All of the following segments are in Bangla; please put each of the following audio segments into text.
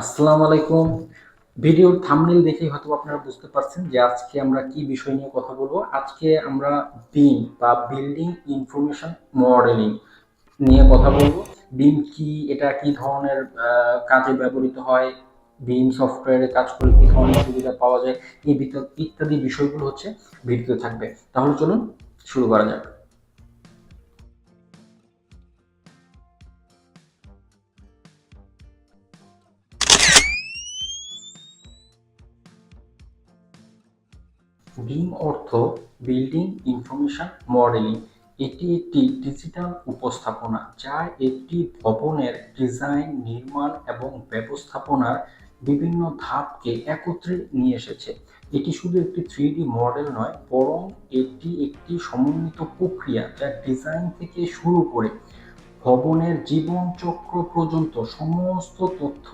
আসসালামু আলাইকুম। ভিডিওর থাম্বনেল দেখেই হয়তো আপনারা বুঝতে পারছেন যে আজকে আমরা কি বিষয় নিয়ে কথা বলব। আজকে আমরা বিম বা বিল্ডিং ইনফরমেশন মডেলিং নিয়ে কথা বলব। বিম কি, এটা কি ধরনের কাজে ব্যবহৃত হয়? বিম সফটওয়্যারে কাজ করে কি ধরনের সুবিধা পাওয়া যায়? এই ইত্যাদি বিষয়গুলো হচ্ছে ভিডিওতে থাকবে। তাহলে চলুন শুরু করা যাক। বিম অর্থ বিল্ডিং ইনফরমেশন মডেলিং এটি একটি ডিজিটাল উপস্থাপনা যা একটি ভবনের ডিজাইন নির্মাণ এবং ব্যবস্থাপনার বিভিন্ন ধাপকে একত্রে নিয়ে এসেছে। এটি শুধু একটি থ্রি মডেল নয়, বরং এটি একটি সমন্বিত প্রক্রিয়া যা ডিজাইন থেকে শুরু করে ভবনের জীবনচক্র পর্যন্ত সমস্ত তথ্য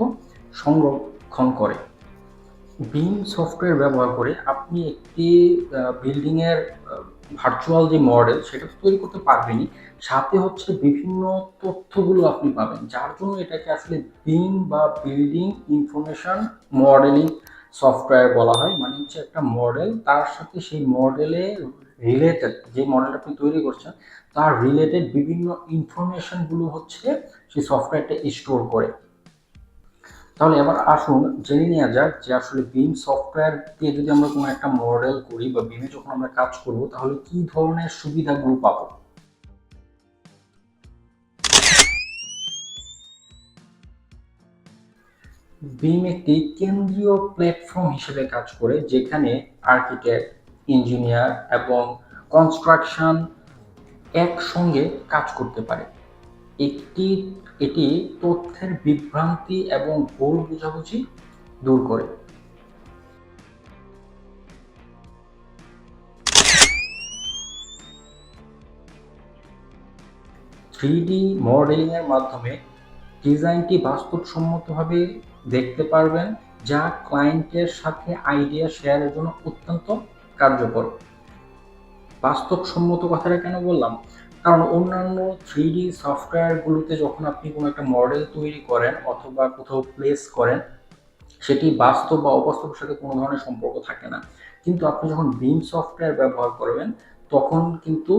সংরক্ষণ করে। বিম সফটওয়্যার ব্যবহার করে আপনি একটি বিল্ডিংয়ের ভার্চুয়াল যে মডেল সেটা তৈরি করতে পারবেনই। সাথে হচ্ছে বিভিন্ন তথ্যগুলো আপনি পাবেন, যার জন্য এটাকে আসলে বিম বা বিল্ডিং ইনফরমেশন মডেলিং সফটওয়্যার বলা হয়। মানে হচ্ছে একটা মডেল তার সাথে সেই মডেলে রিলেটেড যে মডেলটা আপনি তৈরি করছেন, তার রিলেটেড বিভিন্ন ইনফরমেশনগুলো হচ্ছে সেই সফটওয়্যারটা স্টোর করে। তাহলে এবার আসুন জেনে নেওয়া যাক যে আসলে বিম সফটওয়্যার দিয়ে যদি আমরা কোনো একটা মডেল করি বা বিমে যখন আমরা কাজ করব, তাহলে কি ধরনের সুবিধাগুলো পাবো? বিম একটি কেন্দ্রীয় প্ল্যাটফর্ম হিসেবে কাজ করে, যেখানে আর্কিটেক্ট ইঞ্জিনিয়ার এবং কনস্ট্রাকশন একসঙ্গে কাজ করতে পারে। একটি, এটি তথ্যের বিভ্রান্তি এবং ভুল বোঝাবুঝি দূর করে। থ্রি মডেলিং এর মাধ্যমে ডিজাইনটি বাস্তবসম্মতভাবে দেখতে পারবেন, যা ক্লায়েন্টের সাথে আইডিয়া শেয়ারের জন্য অত্যন্ত কার্যকর। বাস্তবসম্মত কথাটা কেন বললাম? কারণ অন্যান্য থ্রি ডি সফটওয়্যারগুলোতে যখন আপনি কোনো একটা মডেল তৈরি করেন অথবা কোথাও প্লেস করেন, সেটি বাস্তব বা অবাস্তবের সাথে কোনো ধরনের সম্পর্ক থাকে না। কিন্তু আপনি যখন বিম সফটওয়্যার ব্যবহার করবেন, তখন কিন্তু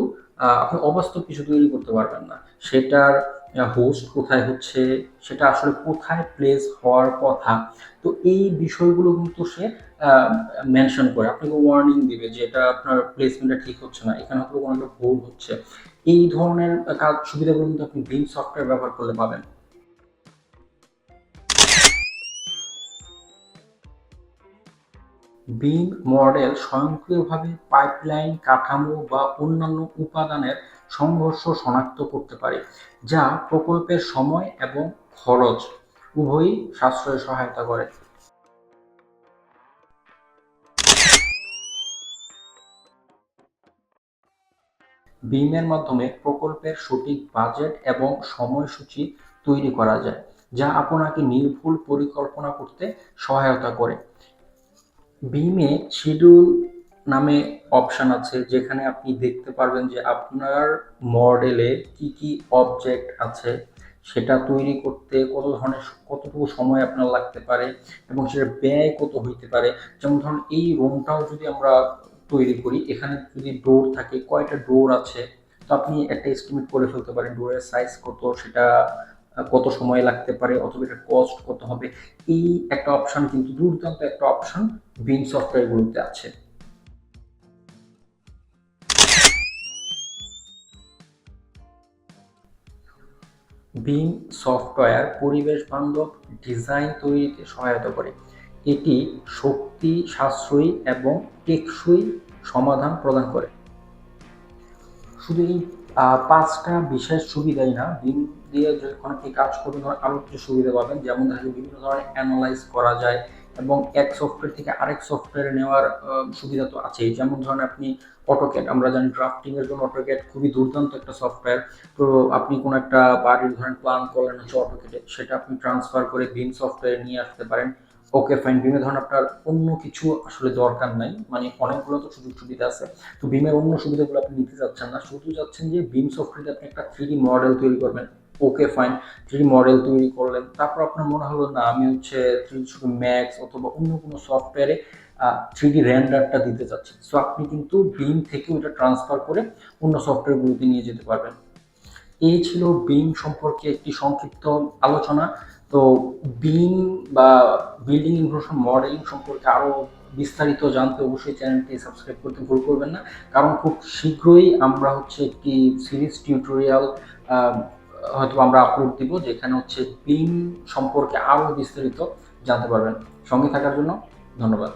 আপনি অবাস্তব কিছু তৈরি করতে পারবেন না। সেটার হোস্ট কোথায় হচ্ছে, সেটা আসলে কোথায় প্লেস হওয়ার কথা। তো এই বিষয়গুলো কিন্তু সে মেনশন করে। আপনাকে ওয়ার্নিং দিবে যে এটা আপনার প্লেসমেন্টটা ঠিক হচ্ছে না, এখানে হয়তো কোনো একটা ভুল হচ্ছে। এই ধরনের কাজ সুবিধাগুলো কিন্তু আপনি বিম সফটওয়্যার ব্যবহার করলে পাবেন। বিম মডেল স্বয়ংক্রিয়ভাবে পাইপলাইন কাঠামো বা অন্যান্য উপাদানের সংঘর্ষ শনাক্ত করতে পারে, যা প্রকল্পের সময় এবং খরচ উভয়ই সাশ্রয়ে সহায়তা করে। বিমের মাধ্যমে প্রকল্পের সঠিক বাজেট এবং সময়সূচি তৈরি করা যায়, যা আপনাকে নির্ভুল পরিকল্পনা করতে সহায়তা করে। বিমে শিডিউল নামে অপশন আছে, যেখানে আপনি দেখতে পারবেন যে আপনার মডেলে কি কি অবজেক্ট আছে, সেটা তৈরি করতে কত ধরনের কতটুকু সময় আপনার লাগতে পারে এবং সেটার ব্যয় কত হইতে পারে। যেমন ধরুন, এই রুমটাও যদি আমরা তৈরি করি, এখানে যদি ডোর থাকে, কয়টা ডোর আছে, তো আপনি একটা এস্টিমেট করে ফেলতে পারেন ডোরের সাইজ কত, সেটা কত সময় লাগতে পারে, অথবা এটা কস্ট কত হবে। এই একটা অপশান কিন্তু দুর্দান্ত একটা অপশন বিম সফটওয়্যারগুলোতে আছে। বিম সফটওয়্যার পরিবেশ বান্ধব ডিজাইন তৈরিতে সহায়তা করে। এটি শক্তি সাশ্রয়ী এবং টেকসই সমাধান প্রদান করে। শুধু এই পাঁচটা বিশেষ সুবিধাই না বিম দিয়ে যখন আপনি কাজ করবেন আরও কিছু সুবিধা পাবেন। যেমন দেখা বিভিন্ন ধরনের অ্যানালাইজ করা যায় এবং এক সফটওয়্যার থেকে আরেক সফটওয়্যারে নেওয়ার সুবিধা তো আছেই। যেমন ধরেন আপনি অটোক্যাড আমরা জানি ড্রাফটিংয়ের জন্য অটোক্যাড খুবই দুর্দান্ত একটা সফটওয়্যার তো আপনি কোনো একটা বাড়ির ধরেন প্ল্যান করলেন হচ্ছে অটোক্যাডে সেটা আপনি ট্রান্সফার করে বিম সফটওয়্যারে নিয়ে আসতে পারেন। ওকে ফাইন বিমে ধরেন আপনার অন্য কিছু আসলে দরকার নাই মানে অনেকগুলো তো সুযোগ সুবিধা আছে। তো বিমের অন্য সুবিধাগুলো আপনি নিতে চাচ্ছেন না, শুধু যাচ্ছেন যে বিম সফটওয়্যারে আপনি একটা থ্রি মডেল তৈরি করবেন। ওকে ফাইন থ্রি মডেল তৈরি করলেন। তারপর আপনার মনে হলো, না, আমি হচ্ছে থ্রি শুধু ম্যাক্স অথবা অন্য কোনো সফটওয়্যারে থ্রি ডি র্যান্ডারটা দিতে চাচ্ছি। সো আপনি কিন্তু বিম থেকে ওটা ট্রান্সফার করে অন্য সফটওয়্যারগুলোতে নিয়ে যেতে পারবেন। এই ছিল বিম সম্পর্কে একটি সংক্ষিপ্ত আলোচনা। তো বিম বা বিল্ডিং ইনফরমেশন মডেলিং সম্পর্কে আরও বিস্তারিত জানতে অবশ্যই চ্যানেলটি সাবস্ক্রাইব করতে ভুল করবেন না। কারণ খুব শীঘ্রই আমরা হচ্ছে একটি সিরিজ টিউটোরিয়াল হয়তো আমরা আপলোড দিব, যেখানে হচ্ছে বিম সম্পর্কে আরও বিস্তারিত জানতে পারবেন। সঙ্গে থাকার জন্য ধন্যবাদ।